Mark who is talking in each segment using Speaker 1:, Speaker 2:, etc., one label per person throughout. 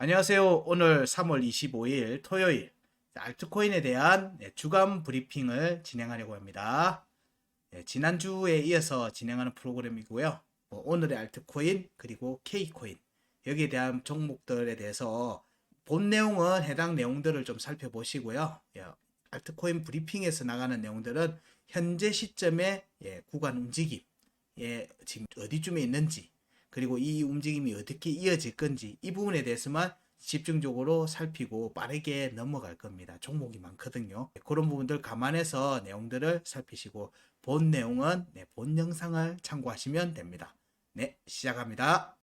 Speaker 1: 안녕하세요. 오늘 3월 25일 토요일 알트코인에 대한 네, 주간 브리핑을 진행하려고 합니다. 네, 지난주에 이어서 진행하는 프로그램이고요. 뭐 오늘의 알트코인 그리고 K코인 여기에 대한 종목들에 대해서 본 내용은 해당 내용들을 좀 살펴보시고요. 예, 알트코인 브리핑에서 나가는 내용들은 현재 시점의 예, 구간 움직임, 예, 지금 어디쯤에 있는지 그리고 이 움직임이 어떻게 이어질 건지 이 부분에 대해서만 집중적으로 살피고 빠르게 넘어갈 겁니다. 종목이 많거든요. 그런 부분들 감안해서 내용들을 살피시고 본 내용은 네, 본 영상을 참고하시면 됩니다. 네, 시작합니다.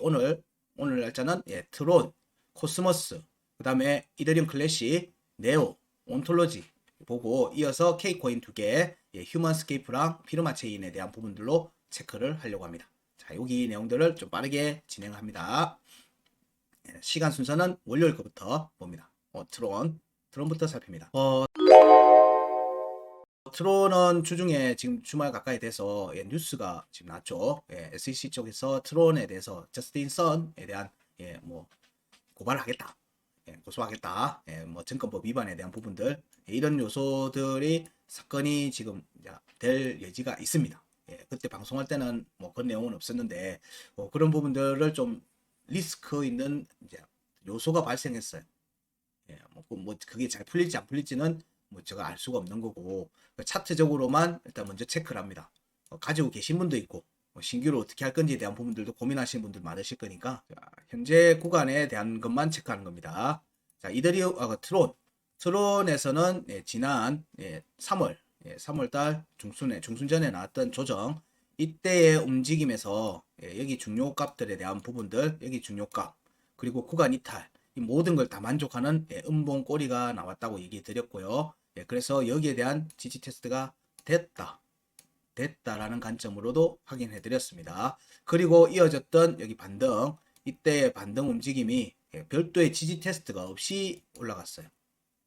Speaker 1: 오늘 오늘 날짜는 예, 트론, 코스모스, 그 다음에 이더리움 클래식, 네오, 온톨로지 보고 이어서 K코인 두 개, 예, 휴먼스케이프랑 피르마 체인에 대한 부분들로 체크를 하려고 합니다. 자, 여기 내용들을 좀 빠르게 진행합니다. 예, 시간 순서는 월요일 거부터 봅니다. 어, 트론, 트론부터 살핍니다. 어, 트론은 주중에 지금 주말 가까이 돼서 예, 뉴스가 지금 났죠. 예, SEC 쪽에서 트론에 대해서 저스틴 선에 대한 예, 뭐 고발을 하겠다. 예, 고소하겠다. 예, 뭐 증권법 위반에 대한 부분들 예, 이런 요소들이 사건이 지금 될 여지가 있습니다. 예, 그때 방송할 때는 뭐 그런 내용은 없었는데 뭐 그런 부분들을 좀 리스크 있는 요소가 발생했어요. 예, 뭐, 그뭐 그게 잘 풀릴지 안 풀릴지는 뭐 제가 알 수가 없는 거고 그 차트적으로만 일단 먼저 체크를 합니다. 어, 가지고 계신 분도 있고 뭐 신규로 어떻게 할 건지에 대한 부분들도 고민하시는 분들 많으실 거니까 자, 현재 구간에 대한 것만 체크하는 겁니다. 자 이더리움 아, 그 트론 트론에서는 예, 지난 예, 3월 예, 3월달 중순에 중순 전에 나왔던 조정 이때의 움직임에서 예, 여기 중요 값들에 대한 부분들 여기 중요 값 그리고 구간 이탈 이 모든 걸 다 만족하는 예, 음봉 꼬리가 나왔다고 얘기 드렸고요. 예, 그래서 여기에 대한 지지 테스트가 됐다. 됐다라는 관점으로도 확인해 드렸습니다. 그리고 이어졌던 여기 반등 이때의 반등 움직임이 예, 별도의 지지 테스트가 없이 올라갔어요.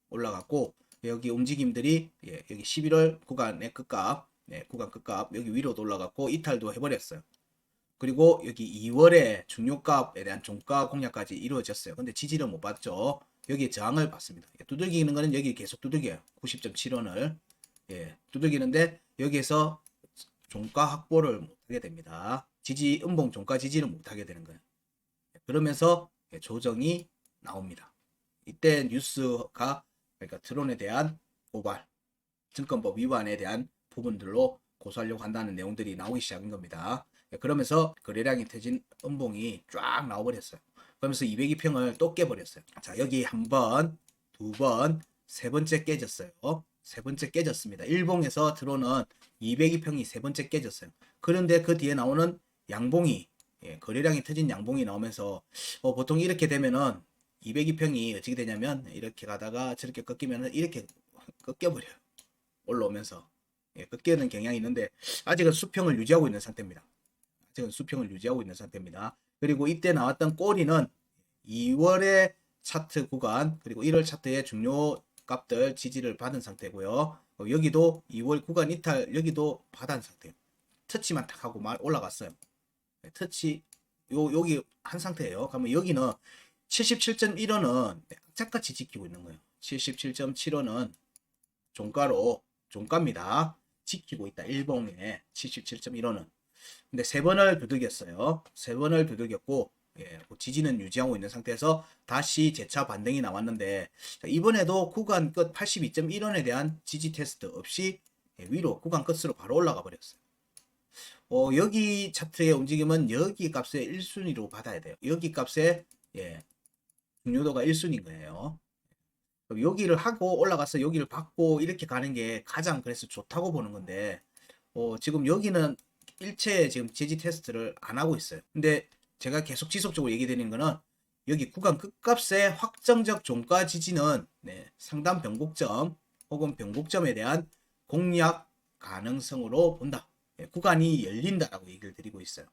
Speaker 1: 올라갔고 여기 움직임들이 예, 여기 11월 구간의 끝값 예, 구간 끝값 여기 위로도 올라갔고 이탈도 해버렸어요. 그리고 여기 2월에 중요값에 대한 종가 공략까지 이루어졌어요. 근데 지지를 못 받죠. 여기 저항을 받습니다. 예, 두들기는 거는 여기 계속 두들겨요. 90.7원을 예, 두들기는데 여기에서 종가 확보를 못하게 됩니다. 지지 음봉 종가 지지를 못하게 되는 거예요. 예, 그러면서 예, 조정이 나옵니다. 이때 뉴스가 그러니까 트론에 대한 고발, 증권법 위반에 대한 부분들로 고소하려고 한다는 내용들이 나오기 시작한 겁니다. 예, 그러면서 거래량이 터진 음봉이 쫙 나와버렸어요. 그러면서 202평을 또 깨버렸어요. 자, 여기 한 번, 두 번, 세 번째 깨졌어요. 세 번째 깨졌습니다. 일봉에서 들어오는 202평이 세 번째 깨졌어요. 그런데 그 뒤에 나오는 양봉이, 예, 거래량이 터진 양봉이 나오면서, 어, 보통 이렇게 되면은 202평이 어떻게 되냐면, 이렇게 가다가 저렇게 꺾이면은 이렇게 꺾여버려요. 올라오면서. 예, 꺾이는 경향이 있는데, 아직은 수평을 유지하고 있는 상태입니다. 아직은 수평을 유지하고 있는 상태입니다. 그리고 이때 나왔던 꼬리는 2월의 차트 구간 그리고 1월 차트의 중요 값들 지지를 받은 상태고요. 어, 여기도 2월 구간 이탈 여기도 받은 상태예요. 터치만 탁 하고 말 올라갔어요. 네, 터치 요 여기 한 상태예요. 그러면 여기는 77.1원은 악착같이 지키고 있는 거예요. 77.7원은 종가로 종가입니다. 지키고 있다. 일봉에 77.1원은. 근데 세 번을 두들겼어요. 세 번을 두들겼고 예, 그 지지는 유지하고 있는 상태에서 다시 재차 반등이 나왔는데 자, 이번에도 구간 끝 82.1원에 대한 지지 테스트 없이 예, 위로 구간 끝으로 바로 올라가 버렸어요. 어, 여기 차트의 움직임은 여기 값에 1순위로 받아야 돼요. 여기 값에 예, 중요도가 1순위인 거예요. 여기를 하고 올라가서 여기를 받고 이렇게 가는 게 가장 그래서 좋다고 보는 건데 어, 지금 여기는 일체 지금 지지 테스트를 안 하고 있어요. 근데 제가 계속 지속적으로 얘기 드리는 거는 여기 구간 끝값의 확정적 종가 지지는 네, 상단 변곡점 혹은 변곡점에 대한 공략 가능성으로 본다. 예, 구간이 열린다라고 얘기를 드리고 있어요.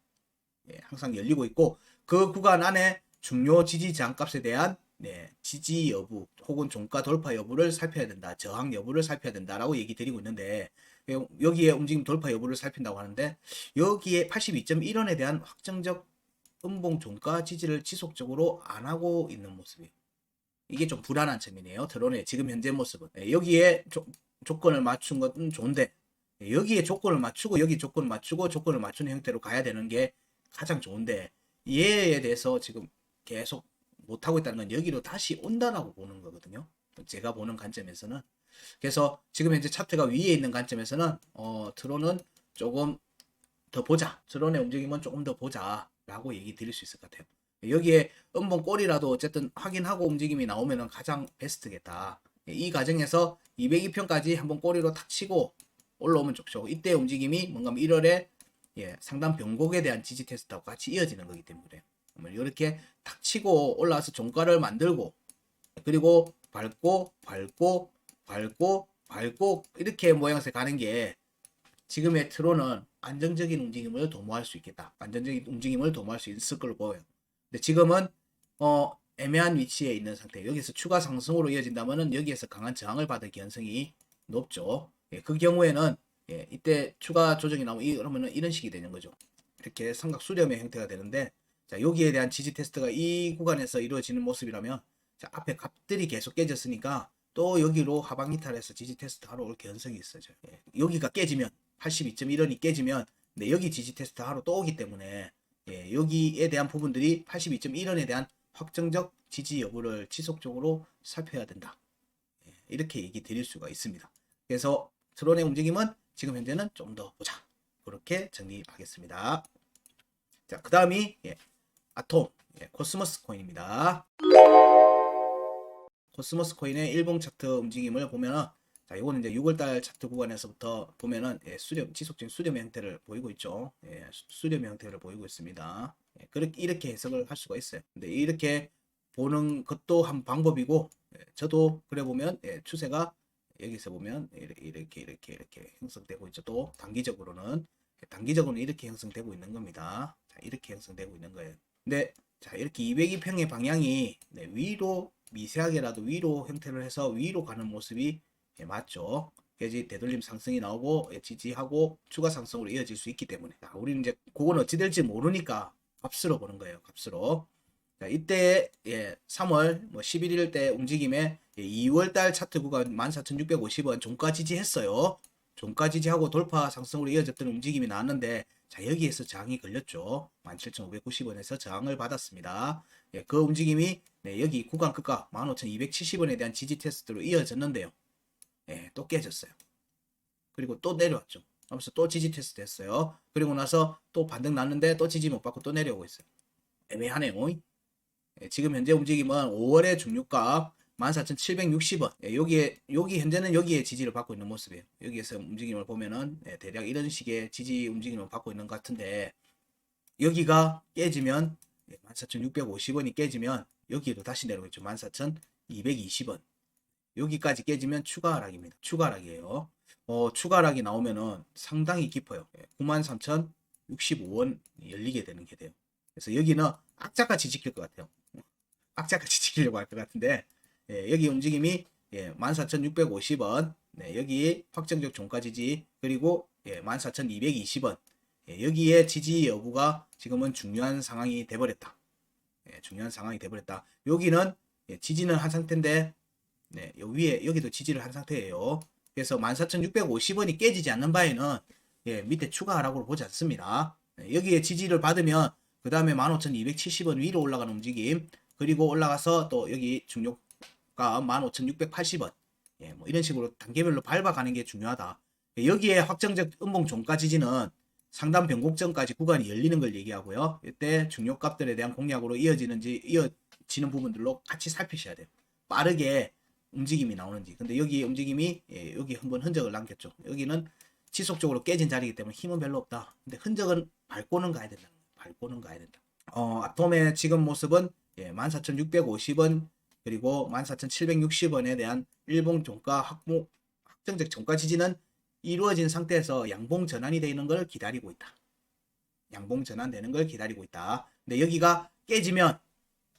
Speaker 1: 예, 항상 열리고 있고 그 구간 안에 중요 지지 저항값에 대한 네, 지지 여부 혹은 종가 돌파 여부를 살펴야 된다. 저항 여부를 살펴야 된다라고 얘기 드리고 있는데 여기에 움직임 돌파 여부를 살핀다고 하는데 여기에 82.1원에 대한 확정적 음봉 종가 지지를 지속적으로 안 하고 있는 모습이에요. 이게 좀 불안한 점이네요. 드론의 지금 현재 모습은 예, 여기에 조, 조건을 맞춘 것은 좋은데 예, 여기에 조건을 맞추고 여기 조건을 맞추고 조건을 맞추는 형태로 가야 되는 게 가장 좋은데 얘에 대해서 지금 계속 못하고 있다는 건 여기로 다시 온다라고 보는 거거든요. 제가 보는 관점에서는 그래서 지금 현재 차트가 위에 있는 관점에서는 어 드론은 조금 더 보자 드론의 움직임은 조금 더 보자 라고 얘기 드릴 수 있을 것 같아요. 여기에 음봉 꼴이라도 어쨌든 확인하고 움직임이 나오면 가장 베스트겠다. 이 과정에서 202편까지 한번 꼬리로 탁 치고 올라오면 좋죠. 이때 움직임이 뭔가 1월에 예, 상단 변곡에 대한 지지 테스트하고 같이 이어지는 거기 때문에 이렇게 탁 치고 올라와서 종가를 만들고 그리고 밟고 밟고 밟고 밟고 이렇게 모양새 가는 게 지금의 트론은 안정적인 움직임을 도모할 수 있겠다. 안정적인 움직임을 도모할 수 있을 걸로 보여요. 근데 지금은 어 애매한 위치에 있는 상태. 여기서 추가 상승으로 이어진다면은 여기에서 강한 저항을 받을 가능성이 높죠. 예, 그 경우에는 예, 이때 추가 조정이 나오면 이러면은 이런 식이 되는 거죠. 이렇게 삼각 수렴의 형태가 되는데 자, 여기에 대한 지지 테스트가 이 구간에서 이루어지는 모습이라면 자, 앞에 값들이 계속 깨졌으니까 또 여기로 하방 이탈해서 지지 테스트 하러 올 가능성이 있어요. 예, 여기가 깨지면 82.1원이 깨지면 네, 여기 지지 테스트 하러 또 오기 때문에 예, 여기에 대한 부분들이 82.1원에 대한 확정적 지지 여부를 지속적으로 살펴야 된다. 예, 이렇게 얘기 드릴 수가 있습니다. 그래서 트론의 움직임은 지금 현재는 좀 더 보자. 그렇게 정리하겠습니다. 자, 그 다음이 예, 아톰 예, 코스모스 코인입니다. 코스모스 코인의 일봉 차트 움직임을 보면은 자, 이거는 이제 6월달 차트 구간에서부터 보면은 예, 수렴 지속적인 수렴의 형태를 보이고 있죠. 예, 수렴의 형태를 보이고 있습니다. 예, 그렇게 이렇게 해석을 할 수가 있어요. 근데 이렇게 보는 것도 한 방법이고 예, 저도 그래 보면 예, 추세가 여기서 보면 이렇게 이렇게 이렇게 형성되고 있죠. 또 단기적으로는 단기적으로는 이렇게 형성되고 있는 겁니다. 자, 이렇게 형성되고 있는 거예요. 근데 자 이렇게 202평의 방향이 네, 위로 미세하게라도 위로 형태를 해서 위로 가는 모습이 예, 맞죠. 그래야지 되돌림 상승이 나오고 예, 지지하고 추가 상승으로 이어질 수 있기 때문에 자, 우리는 이제 그건 어찌 될지 모르니까 값으로 보는 거예요. 값으로. 자, 이때 예, 3월 뭐 11일 때 움직임에 예, 2월 달 차트 구간 14,650원 종가 지지했어요. 종가 지지하고 돌파 상승으로 이어졌던 움직임이 나왔는데 자 여기에서 저항이 걸렸죠. 17,590원에서 저항을 받았습니다. 예, 그 움직임이 네, 여기 구간 끝가 15,270원에 대한 지지 테스트로 이어졌는데요. 예, 또 깨졌어요. 그리고 또 내려왔죠. 하면서 또 지지 테스트 했어요. 그리고 나서 또 반등 났는데 또 지지 못 받고 또 내려오고 있어요. 애매하네요. 예, 지금 현재 움직임은 5월의 중류가 14,760원. 예, 여기에 여기 현재는 여기에 지지를 받고 있는 모습이에요. 여기에서 움직임을 보면은 예, 대략 이런 식의 지지 움직임을 받고 있는 것 같은데 여기가 깨지면 예, 14,650원이 깨지면 여기로 다시 내려오겠죠. 14,220원. 여기까지 깨지면 추가 하락입니다. 추가 하락이에요. 어, 추가 하락이 나오면은 상당히 깊어요. 93,065원 열리게 되는 게 돼요. 그래서 여기는 악착같이 지킬 것 같아요. 악착같이 지키려고 할 것 같은데 예, 여기 움직임이 예, 14,650원 네, 여기 확정적 종가 지지 그리고 예, 14,220원 예, 여기에 지지 여부가 지금은 중요한 상황이 돼버렸다. 예, 중요한 상황이 돼버렸다. 여기는 예, 지지는 한 상태인데 네, 요 위에 여기도 지지를 한 상태예요. 그래서 14,650원이 깨지지 않는 바에는 예, 밑에 추가 하락으로 보지 않습니다. 예, 여기에 지지를 받으면 그 다음에 15,270원 위로 올라가는 움직임 그리고 올라가서 또 여기 중요가 15,680원 예, 뭐 이런 식으로 단계별로 밟아가는 게 중요하다. 예, 여기에 확정적 음봉 종가 지지는 상단 변곡점까지 구간이 열리는 걸 얘기하고요. 이때 중요 값들에 대한 공략으로 이어지는지 이어지는 부분들로 같이 살피셔야 돼요. 빠르게 움직임이 나오는지. 근데 여기 움직임이 예, 여기 한번 흔적을 남겼죠. 여기는 지속적으로 깨진 자리이기 때문에 힘은 별로 없다. 근데 흔적은 밟고는 가야 된다. 밟고는 가야 된다. 어, 아톰의 지금 모습은 예, 14,650원 그리고 14,760원에 대한 일봉 종가 확보 확정적 종가 지지는 이루어진 상태에서 양봉 전환이 되는 걸 기다리고 있다. 양봉 전환되는 걸 기다리고 있다. 근데 여기가 깨지면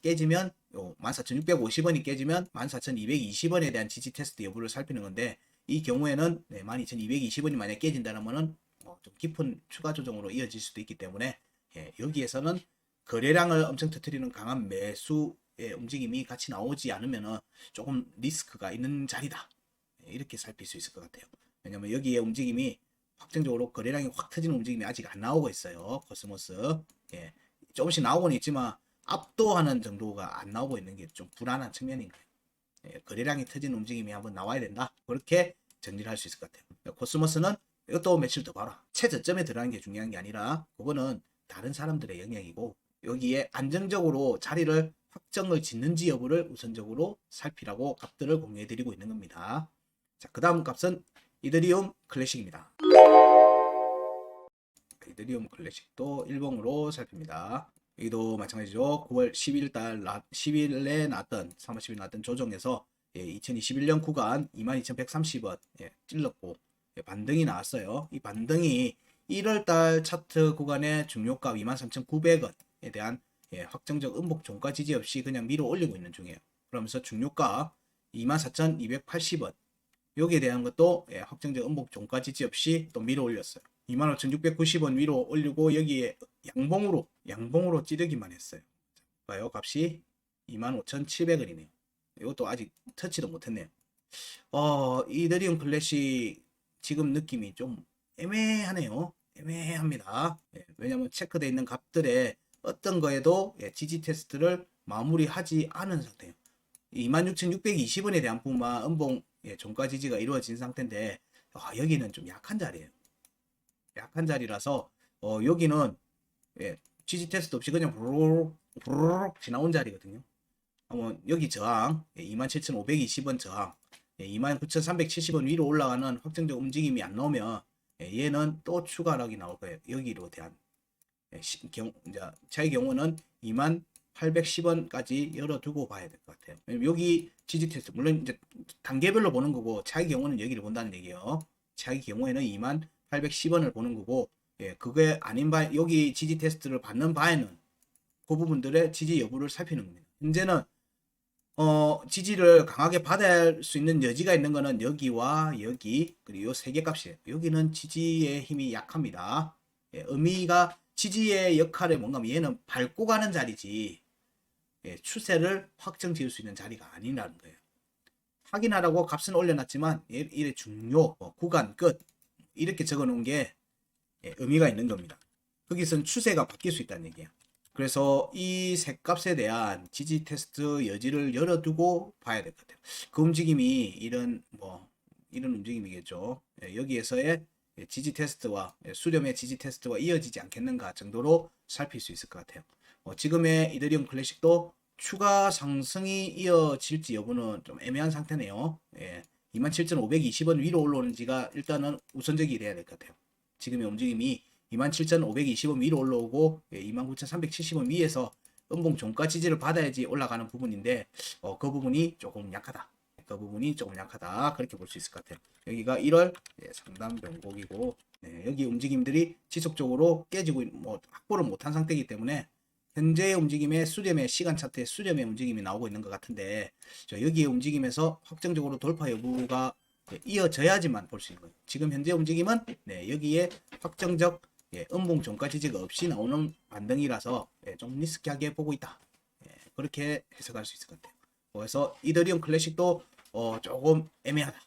Speaker 1: 깨지면 요 14,650원이 깨지면 14,220원에 대한 지지 테스트 여부를 살피는 건데 이 경우에는 네, 12,220원이 만약 깨진다면은 어, 좀 깊은 추가 조정으로 이어질 수도 있기 때문에 예, 여기에서는 거래량을 엄청 터뜨리는 강한 매수의 움직임이 같이 나오지 않으면은 조금 리스크가 있는 자리다. 예, 이렇게 살필 수 있을 것 같아요. 왜냐면 여기에 움직임이 확정적으로 거래량이 확 터지는 움직임이 아직 안 나오고 있어요. 코스모스. 예. 조금씩 나오고는 있지만 압도하는 정도가 안 나오고 있는 게 좀 불안한 측면인 거예요. 예, 거래량이 터지는 움직임이 한번 나와야 된다. 그렇게 정리를 할 수 있을 것 같아요. 코스모스는 이것도 며칠 더 봐라. 최저점에 들어가는 게 중요한 게 아니라 그거는 다른 사람들의 영역이고 여기에 안정적으로 자리를 확정을 짓는지 여부를 우선적으로 살피라고 값들을 공유해 드리고 있는 겁니다. 자, 그 다음 값은 이더리움 클래식입니다. 이더리움 클래식도 일봉으로 살핍니다. 여기도 마찬가지죠. 9월 10일 달 10일에 났던 3월 10일 났던 조정에서 예, 2021년 구간 22,130원 예, 찔렀고 예, 반등이 나왔어요. 이 반등이 1월 달 차트 구간의 중요가 23,900원에 대한 예, 확정적 음복 종가 지지 없이 그냥 밀어 올리고 있는 중이에요. 그러면서 중요가 24,280원 여기에 대한 것도 예, 확정적 음복 종가 지지 없이 또 밀어 올렸어요. 25,690원 위로 올리고 여기에 양봉으로 양봉으로 찌르기만 했어요. 봐요 값이 25,700원이네요. 이것도 아직 터치도 못했네요. 어 이더리움 클래식 지금 느낌이 좀 애매하네요. 애매합니다. 예, 왜냐하면 체크되어 있는 값들의 어떤 거에도 예, 지지 테스트를 마무리하지 않은 상태예요. 26,620원에 대한 부분만 음봉 예, 종가 지지가 이루어진 상태인데 아, 여기는 좀 약한 자리예요. 약한 자리라서 어, 여기는 예, 지지 테스트 없이 그냥 부르륵 부르륵 지나온 자리거든요. 한번 여기 저항 예, 27,520원 저항 예, 29,370원 위로 올라가는 확정적 움직임이 안 나오면 예, 얘는 또 추가 하락이 나올 거예요. 여기로 대한 예, 시, 경, 이제 차의 경우는 2810원까지 열어두고 봐야 될 것 같아요. 여기 지지 테스트 물론 이제 단계별로 보는 거고 차의 경우는 여기를 본다는 얘기예요. 차의 경우에는 2810원을 보는 거고 예, 그게 아닌 바 여기 지지 테스트를 받는 바에는 그 부분들의 지지 여부를 살피는 겁니다. 현재는 어, 지지를 강하게 받을 수 있는 여지가 있는 거는 여기와 여기 그리고 세 개 값이에요. 여기는 지지의 힘이 약합니다. 예, 의미가 지지의 역할에 뭔가 얘는 밟고 가는 자리지 예, 추세를 확정 지을 수 있는 자리가 아니라는 거예요. 확인하라고 값은 올려놨지만 예, 이래 중요 뭐, 구간 끝 이렇게 적어 놓은 게 예, 의미가 있는 겁니다. 거기선 추세가 바뀔 수 있다는 얘기예요. 그래서 이 색값에 대한 지지 테스트 여지를 열어두고 봐야 될 것 같아요. 그 움직임이 이런 뭐 이런 움직임이겠죠. 예, 여기에서의 지지 테스트와 예, 수렴의 지지 테스트와 이어지지 않겠는가 정도로 살필 수 있을 것 같아요. 어, 지금의 이더리움 클래식도 추가 상승이 이어질지 여부는 좀 애매한 상태네요. 예, 27,520원 위로 올라오는지가 일단은 우선적이 돼야 될 것 같아요. 지금의 움직임이 27,520원 위로 올라오고 29,370원 위에서 음봉 종가 지지를 받아야지 올라가는 부분인데 어, 그 부분이 조금 약하다. 그 부분이 조금 약하다. 그렇게 볼 수 있을 것 같아요. 여기가 1월 예, 상단 변곡이고 네, 여기 움직임들이 지속적으로 깨지고 뭐 확보를 못한 상태이기 때문에 현재의 움직임의 수렴의 시간 차트의 수렴의 움직임이 나오고 있는 것 같은데 저 여기의 움직임에서 확정적으로 돌파 여부가 예, 이어져야지만 볼 수 있는 거예요. 지금 현재 움직임은 네, 여기에 확정적 예, 음봉 종가 지지가 없이 나오는 반등이라서 예, 좀 리스키하게 보고 있다. 예, 그렇게 해석할 수 있을 것 같아요. 그래서 이더리움 클래식도 어, 조금 애매하다.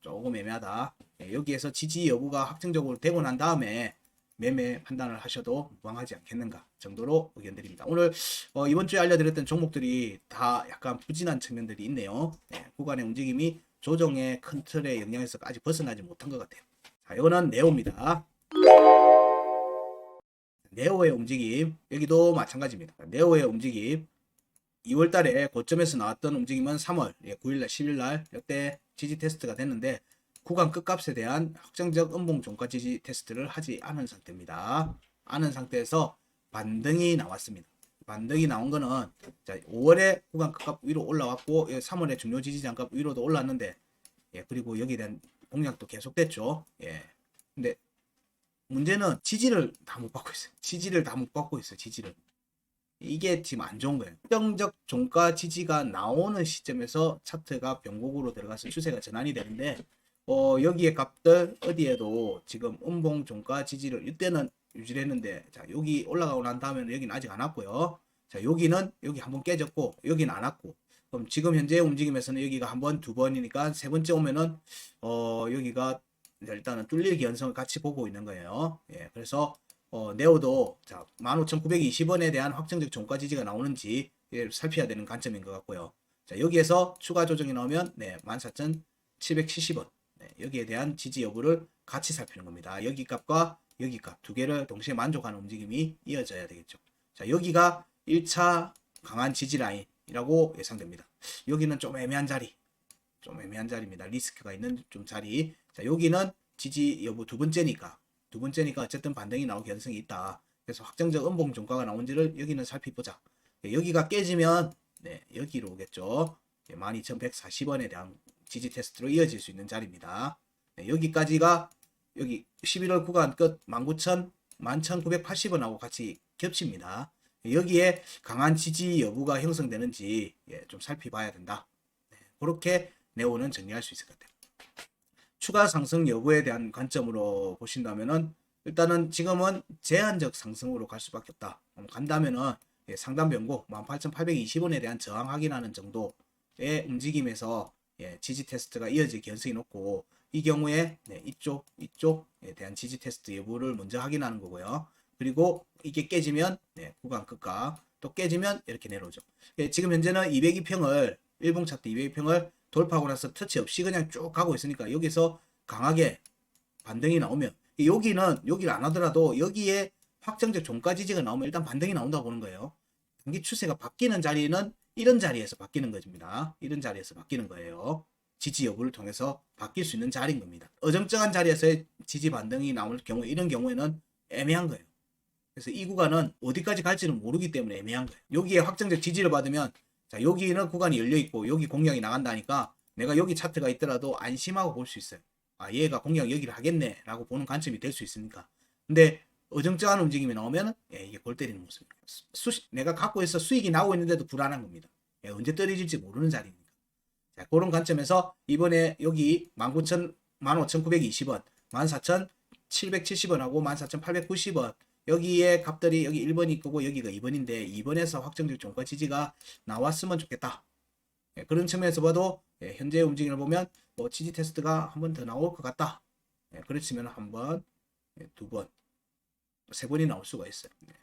Speaker 1: 조금 애매하다. 예, 여기에서 지지 여부가 확정적으로 되고 난 다음에 매매 판단을 하셔도 무방하지 않겠는가 정도로 의견 드립니다. 오늘 어, 이번 주에 알려드렸던 종목들이 다 약간 부진한 측면들이 있네요. 예, 구간의 움직임이 조정의 큰 틀의 영향에서 아직 벗어나지 못한 것 같아요. 자, 이거는 네오입니다. 네오의 움직임 여기도 마찬가지입니다. 네오의 움직임 2월 달에 고점에서 나왔던 움직임은 3월 9일날 10일날 이때 지지 테스트가 됐는데 구간 끝값에 대한 확정적 음봉 종가 지지 테스트를 하지 않은 상태입니다. 않은 상태에서 반등이 나왔습니다. 반등이 나온 거는 자, 5월에 구간 끝값 위로 올라왔고 3월에 중요 지지 장값 위로도 올랐는데 예, 그리고 여기에 대한 공략도 계속됐죠. 예. 근데 문제는 지지를 다 못 받고 있어요. 지지를 다 못 받고 있어요. 지지를. 이게 지금 안 좋은 거예요. 특정적 종가 지지가 나오는 시점에서 차트가 변곡으로 들어가서 추세가 전환이 되는데 어, 여기에 값들 어디에도 지금 음봉 종가 지지를 이때는 유지를 했는데 자 여기 올라가고 난 다음에는 여기는 아직 안 왔고요. 자 여기는 여기 한번 깨졌고 여기는 안 왔고 그럼 지금 현재 움직임에서는 여기가 한 번, 두 번이니까 세 번째 오면은 어 여기가 일단은 뚫릴 기현성을 같이 보고 있는 거예요. 예, 그래서 어, 네오도 자 15,920원에 대한 확정적 종가 지지가 나오는지 예, 살펴야 되는 관점인 것 같고요. 자 여기에서 추가 조정이 나오면 네 14,770원 네, 여기에 대한 지지 여부를 같이 살피는 겁니다. 여기 값과 여기 값 두 개를 동시에 만족하는 움직임이 이어져야 되겠죠. 자 여기가 1차 강한 지지 라인이라고 예상됩니다. 여기는 좀 애매한 자리 좀 애매한 자리입니다. 리스크가 있는 좀 자리. 자, 여기는 지지 여부 두 번째니까 두 번째니까 어쨌든 반등이 나올 가능성이 있다. 그래서 확정적 음봉 종가가 나온지를 여기는 살펴보자. 예, 여기가 깨지면 네, 여기로 오겠죠. 예, 12,140원에 대한 지지 테스트로 이어질 수 있는 자리입니다. 네, 여기까지가 여기 11월 구간 끝 19,000, 11,980원하고 같이 겹칩니다. 예, 여기에 강한 지지 여부가 형성되는지 예, 좀 살펴봐야 된다. 네, 그렇게 네오는 정리할 수 있을 것 같아요. 추가 상승 여부에 대한 관점으로 보신다면은 일단은 지금은 제한적 상승으로 갈 수밖에 없다. 그럼 간다면은 예, 상단 변곡 18,820원에 대한 저항 확인하는 정도의 움직임에서 예, 지지 테스트가 이어질 가능성이 높고 이 경우에 네, 이쪽 이쪽에 대한 지지 테스트 여부를 먼저 확인하는 거고요. 그리고 이게 깨지면 네, 구간 끝과 또 깨지면 이렇게 내려오죠. 예, 지금 현재는 202평을 일봉 차트 202평을 돌파하고 나서 터치 없이 그냥 쭉 가고 있으니까 여기서 강하게 반등이 나오면 여기는 여기를 안 하더라도 여기에 확정적 종가 지지가 나오면 일단 반등이 나온다고 보는 거예요. 단기 추세가 바뀌는 자리는 이런 자리에서 바뀌는 것입니다. 이런 자리에서 바뀌는 거예요. 지지 여부를 통해서 바뀔 수 있는 자리인 겁니다. 어정쩡한 자리에서의 지지 반등이 나올 경우 이런 경우에는 애매한 거예요. 그래서 이 구간은 어디까지 갈지는 모르기 때문에 애매한 거예요. 여기에 확정적 지지를 받으면 자 여기는 구간이 열려 있고 여기 공략이 나간다니까 내가 여기 차트가 있더라도 안심하고 볼 수 있어요. 아 얘가 공략 여기를 하겠네라고 보는 관점이 될 수 있으니까. 근데 어정쩡한 움직임이 나오면 예, 이게 골 때리는 모습입니다. 수, 내가 갖고 있어 수익이 나오고 있는데도 불안한 겁니다. 예, 언제 떨어질지 모르는 자리니까. 자, 그런 관점에서 이번에 여기 19,000, 15,920원, 14,770원하고 14,890원 여기에 값들이 여기 1번이 있고 여기가 2번인데 2번에서 확정적 종가 지지가 나왔으면 좋겠다. 예, 그런 측면에서 봐도 예, 현재 움직임을 보면 뭐 지지 테스트가 한 번 더 나올 것 같다. 예, 그렇지만 한 번, 예, 두 번, 세 번이 나올 수가 있어요. 예.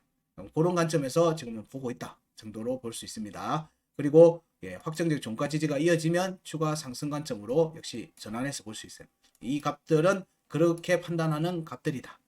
Speaker 1: 그런 관점에서 지금 보고 있다 정도로 볼 수 있습니다. 그리고 예, 확정적 종가 지지가 이어지면 추가 상승 관점으로 역시 전환해서 볼 수 있어요. 이 값들은 그렇게 판단하는 값들이다.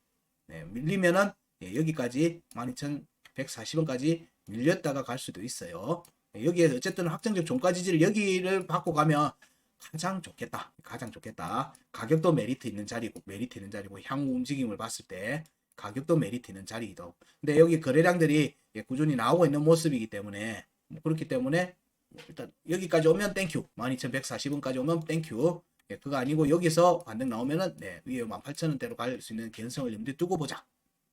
Speaker 1: 네, 밀리면은 예, 여기까지 12,140원까지 밀렸다가 갈 수도 있어요. 예, 여기에 어쨌든 확정적 종가 지지를 여기를 받고 가면 가장 좋겠다. 가장 좋겠다. 가격도 메리트 있는 자리고 메리트 있는 자리고 향후 움직임을 봤을 때 가격도 메리트 있는 자리이기도 하고. 근데 여기 거래량들이 예, 꾸준히 나오고 있는 모습이기 때문에 뭐 그렇기 때문에 뭐 일단 여기까지 오면 땡큐 12,140원까지 오면 땡큐 예, 그거 아니고 여기서 반등 나오면은 네, 위에 18,000원대로 갈 수 있는 개연성을 염두에 두고 보자.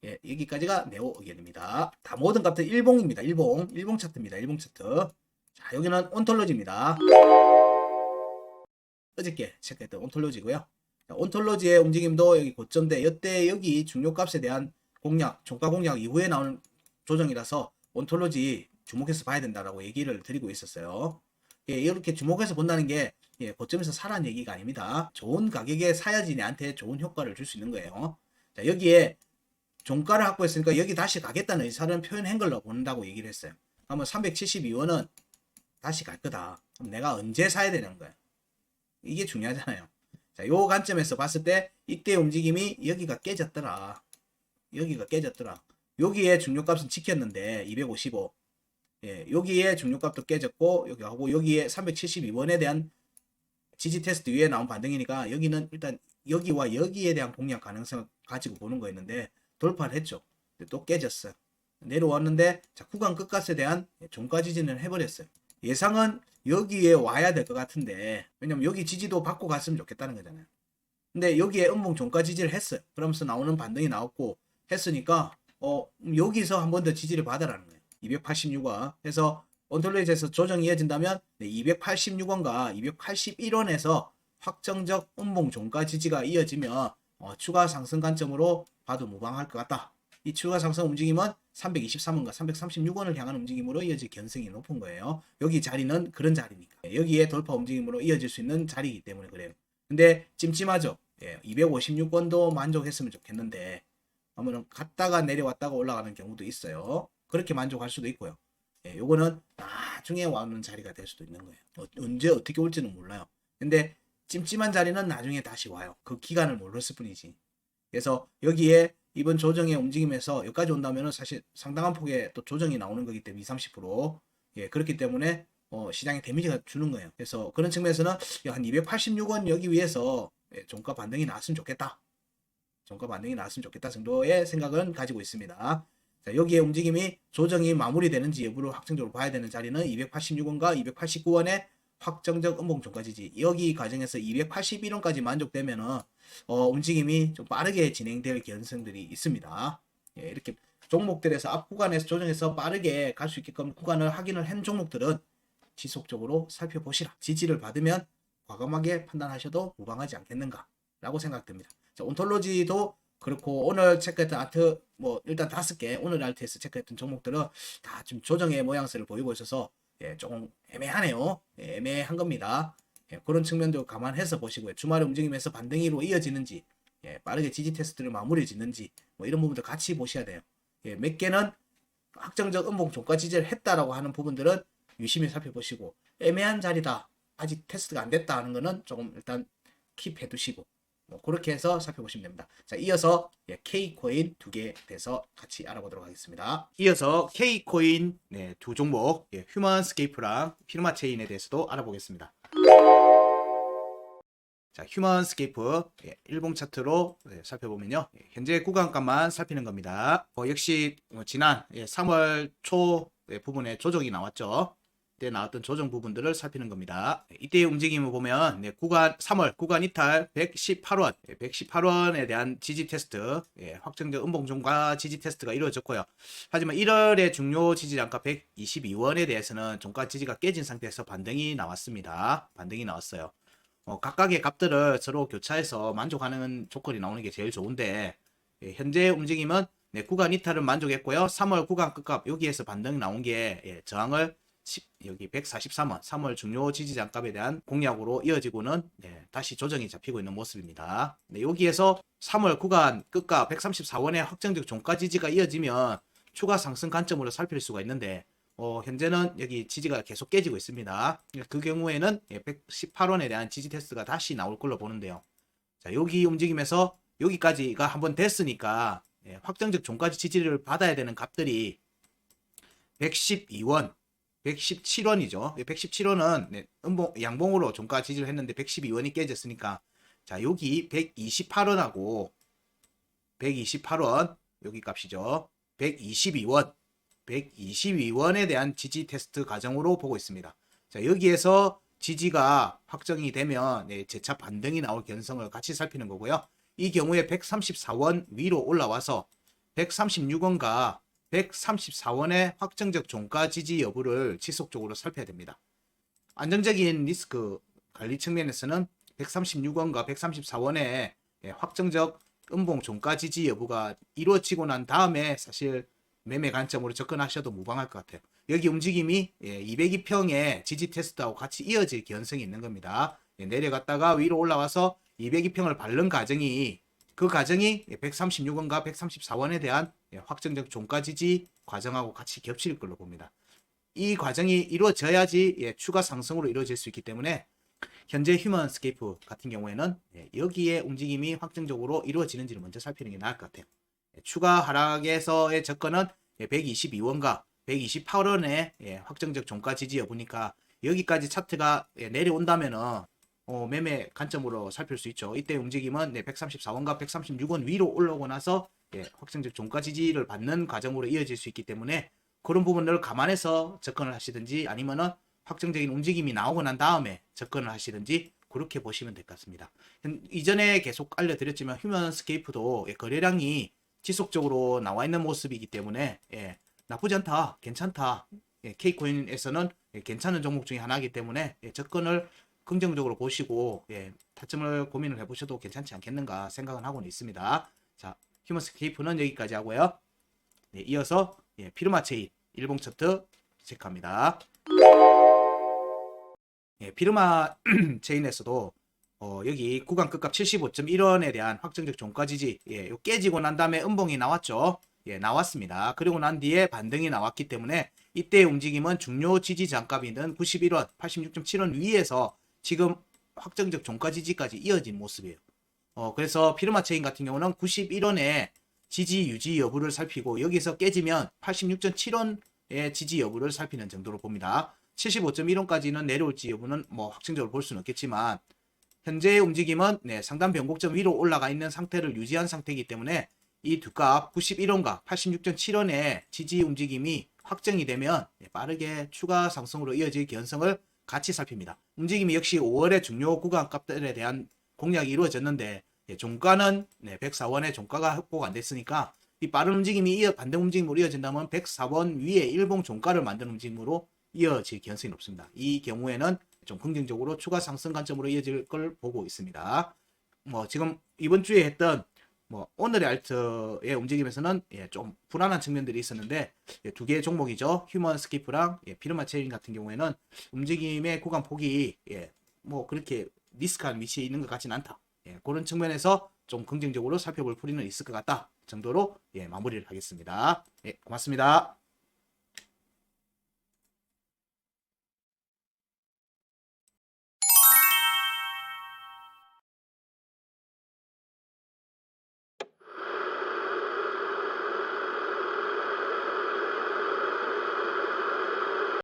Speaker 1: 예, 여기까지가 네오 의견입니다. 다 모든 값들 일봉입니다. 일봉, 일봉 차트입니다. 일봉 차트. 자, 여기는 온톨로지입니다. 어저께 체크했던 온톨로지고요. 자, 온톨로지의 움직임도 여기 고점대 이때 여기 중요값에 대한 공략, 종가 공략 이후에 나오는 조정이라서 온톨로지 주목해서 봐야 된다라고 얘기를 드리고 있었어요. 예, 이렇게 주목해서 본다는 게 예, 고점에서 사라는 얘기가 아닙니다. 좋은 가격에 사야지 내한테 좋은 효과를 줄 수 있는 거예요. 자, 여기에 종가를 확보했으니까 여기 다시 가겠다는 의사를 표현한 걸로 본다고 얘기를 했어요. 그러면 372원은 다시 갈 거다. 내가 언제 사야 되는 거야? 이게 중요하잖아요. 자, 요 관점에서 봤을 때 이때 움직임이 여기가 깨졌더라. 여기가 깨졌더라. 여기에 중요값은 지켰는데 255. 예, 여기에 중요값도 깨졌고 여기 하고 여기에 372원에 대한 지지 테스트 위에 나온 반등이니까 여기는 일단 여기와 여기에 대한 공략 가능성을 가지고 보는 거였는데 돌파를 했죠. 또 깨졌어요. 내려왔는데 자, 구간 끝값에 대한 종가 지진을 해버렸어요. 예상은 여기에 와야 될 것 같은데 왜냐면 여기 지지도 받고 갔으면 좋겠다는 거잖아요. 근데 여기에 음봉 종가 지지를 했어요. 그러면서 나오는 반등이 나왔고 했으니까 어 여기서 한 번 더 지지를 받아라는 거예요. 286원 해서 온톨레이즈에서 조정이 이어진다면 286원과 281원에서 확정적 음봉 종가 지지가 이어지면 어, 추가 상승 관점으로 봐도 무방할 것 같다. 이 추가 상승 움직임은 323원과 336원을 향한 움직임으로 이어질 가능성이 높은 거예요. 여기 자리는 그런 자리니까. 여기에 돌파 움직임으로 이어질 수 있는 자리이기 때문에 그래요. 근데 찜찜하죠. 예, 256원도 만족했으면 좋겠는데 아무튼 갔다가 내려왔다가 올라가는 경우도 있어요. 그렇게 만족할 수도 있고요. 예, 요거는 나중에 와는 자리가 될 수도 있는 거예요. 어, 언제 어떻게 올지는 몰라요. 근데 찜찜한 자리는 나중에 다시 와요. 그 기간을 몰랐을 뿐이지. 그래서 여기에 이번 조정의 움직임에서 여기까지 온다면 사실 상당한 폭의 또 조정이 나오는 거기 때문에 20, 30% 예, 그렇기 때문에 어, 시장에 데미지가 주는 거예요. 그래서 그런 측면에서는 야, 한 286원 여기 위해서 예, 종가 반등이 나왔으면 좋겠다. 종가 반등이 나왔으면 좋겠다 정도의 생각은 가지고 있습니다. 자, 여기에 움직임이 조정이 마무리되는지 여부를 확정적으로 봐야 되는 자리는 286원과 289원의 확정적 음봉 종가 지지. 여기 과정에서 281원까지 만족되면은 어, 움직임이 좀 빠르게 진행될 가능성들이 있습니다. 예, 이렇게 종목들에서 앞 구간에서 조정해서 빠르게 갈 수 있게끔 구간을 확인을 한 종목들은 지속적으로 살펴보시라. 지지를 받으면 과감하게 판단하셔도 무방하지 않겠는가라고 생각됩니다. 자, 온톨로지도 그렇고 오늘 체크했던 아트 뭐 일단 다섯 개 오늘 알트에서 체크했던 종목들은 다 좀 조정의 모양새를 보이고 있어서 예, 조금 애매하네요. 예, 애매한 겁니다. 예, 그런 측면도 감안해서 보시고요. 주말에 움직임에서 반등으로 이어지는지 예, 빠르게 지지 테스트를 마무리 짓는지 뭐 이런 부분들 같이 보셔야 돼요. 예, 몇 개는 확정적 음봉 종가 지지를 했다라고 하는 부분들은 유심히 살펴보시고 애매한 자리다 아직 테스트가 안 됐다 하는 거는 조금 일단 킵해 두시고 뭐 그렇게 해서 살펴보시면 됩니다. 자, 이어서 예, K코인 두개 돼서 같이 알아보도록 하겠습니다. 이어서 K코인 네, 두 종목 예, 휴먼스케이프랑 피르마 체인에 대해서도 알아보겠습니다. 자, 휴먼스케이프 예, 일봉 차트로 예, 살펴보면요. 예, 현재 구간값만 살피는 겁니다. 어, 역시 어, 지난 예, 3월 초 예, 부분에 조정이 나왔죠. 이때 나왔던 조정 부분들을 살피는 겁니다. 네, 이때의 움직임을 보면 네, 구간 3월 구간 이탈 118원, 118원에 대한 지지 테스트, 예, 확정적 음봉 종가 지지 테스트가 이루어졌고요. 하지만 1월의 중요 지지 단가 122원에 대해서는 종가 지지가 깨진 상태에서 반등이 나왔습니다. 반등이 나왔어요. 어, 각각의 값들을 서로 교차해서 만족하는 조건이 나오는 게 제일 좋은데 예, 현재 움직임은 네, 구간 이탈은 만족했고요. 3월 구간 끝값 여기에서 반등이 나온 게 예, 저항을 10, 여기 143원 3월 중요 지지 장값에 대한 공약으로 이어지고는 네, 다시 조정이 잡히고 있는 모습입니다. 네, 여기에서 3월 구간 끝값 134원의 확정적 종가 지지가 이어지면 추가 상승 관점으로 살필 수가 있는데 어, 현재는 여기 지지가 계속 깨지고 있습니다. 그 경우에는 118원에 대한 지지 테스트가 다시 나올 걸로 보는데요. 자, 여기 움직임에서 여기까지가 한번 됐으니까 예, 확정적 종가지 지지를 받아야 되는 값들이 112원, 117원이죠. 117원은 네, 음봉, 양봉으로 종가 지지를 했는데 112원이 깨졌으니까 자 여기 128원하고 128원 여기 값이죠. 122원 122원에 대한 지지 테스트 과정으로 보고 있습니다. 자 여기에서 지지가 확정이 되면 네, 재차 반등이 나올 가능성을 같이 살피는 거고요. 이 경우에 134원 위로 올라와서 136원과 134원의 확정적 종가 지지 여부를 지속적으로 살펴야 됩니다. 안정적인 리스크 관리 측면에서는 136원과 134원의 예, 확정적 음봉 종가 지지 여부가 이루어지고 난 다음에 사실 매매 관점으로 접근하셔도 무방할 것 같아요. 여기 움직임이 202평의 지지 테스트하고 같이 이어질 가능성이 있는 겁니다. 예, 내려갔다가 위로 올라와서 202평을 밟는 과정이 그 과정이 136원과 134원에 대한 예, 확정적 종가 지지 과정하고 같이 겹칠 걸로 봅니다. 이 과정이 이루어져야지 예, 추가 상승으로 이루어질 수 있기 때문에 현재 휴먼스케이프 같은 경우에는 예, 여기에 움직임이 확정적으로 이루어지는지를 먼저 살피는 게 나을 것 같아요. 추가 하락에서의 접근은 122원과 128원의 확정적 종가 지지 여부니까 여기까지 차트가 내려온다면은 어, 매매 관점으로 살필 수 있죠. 이때 움직임은 네, 134원과 136원 위로 올라오고 나서 예, 확정적 종가 지지를 받는 과정으로 이어질 수 있기 때문에 그런 부분을 감안해서 접근을 하시든지 아니면은 확정적인 움직임이 나오고 난 다음에 접근을 하시든지 그렇게 보시면 될 것 같습니다. 이전에 계속 알려드렸지만 휴먼스케이프도 예, 거래량이 지속적으로 나와 있는 모습이기 때문에 예, 나쁘지 않다, 괜찮다. 예, K코인에서는 예, 괜찮은 종목 중에 하나이기 때문에 예, 접근을 긍정적으로 보시고 예, 타점을 고민을 해보셔도 괜찮지 않겠는가 생각은 하고는 있습니다. 자, 휴먼스케이프는 여기까지 하고요. 네, 이어서 예, 피르마 체인 일봉 차트 체크합니다. 예, 피르마 체인에서도 어, 여기 구간 끝값 75.1원에 대한 확정적 종가 지지 예, 요 깨지고 난 다음에 음봉이 나왔죠. 예, 나왔습니다. 그리고 난 뒤에 반등이 나왔기 때문에 이때의 움직임은 중요 지지 장값이는 91원, 86.7원 위에서 지금 확정적 종가 지지까지 이어진 모습이에요. 어, 그래서 피르마 체인 같은 경우는 91원에 지지 유지 여부를 살피고 여기서 깨지면 86.7원의 지지 여부를 살피는 정도로 봅니다. 75.1원까지는 내려올지 여부는 뭐 확정적으로 볼 수는 없겠지만 현재의 움직임은 네, 상단 변곡점 위로 올라가 있는 상태를 유지한 상태이기 때문에 이 두 값 91원과 86.7원의 지지 움직임이 확정이 되면 네, 빠르게 추가 상승으로 이어질 개연성을 같이 살핍니다. 움직임이 역시 5월의 중요 구간 값들에 대한 공략이 이루어졌는데 예, 종가는 네, 104원의 종가가 확보가 안 됐으니까 이 빠른 움직임이 이어 반등 움직임으로 이어진다면 104원 위에 일봉 종가를 만드는 움직임으로 이어질 개연성이 높습니다. 이 경우에는 좀 긍정적으로 추가 상승 관점으로 이어질 걸 보고 있습니다. 뭐 지금 이번 주에 했던 뭐 오늘의 알트의 움직임에서는 예, 좀 불안한 측면들이 있었는데 예, 두 개의 종목이죠. 휴먼 스키프랑 예, 피르마 체인 같은 경우에는 움직임의 구간 폭이 예, 뭐 그렇게 리스크한 위치에 있는 것 같지는 않다. 예, 그런 측면에서 좀 긍정적으로 살펴볼 풀이는 있을 것 같다 정도로 예, 마무리를 하겠습니다. 예, 고맙습니다.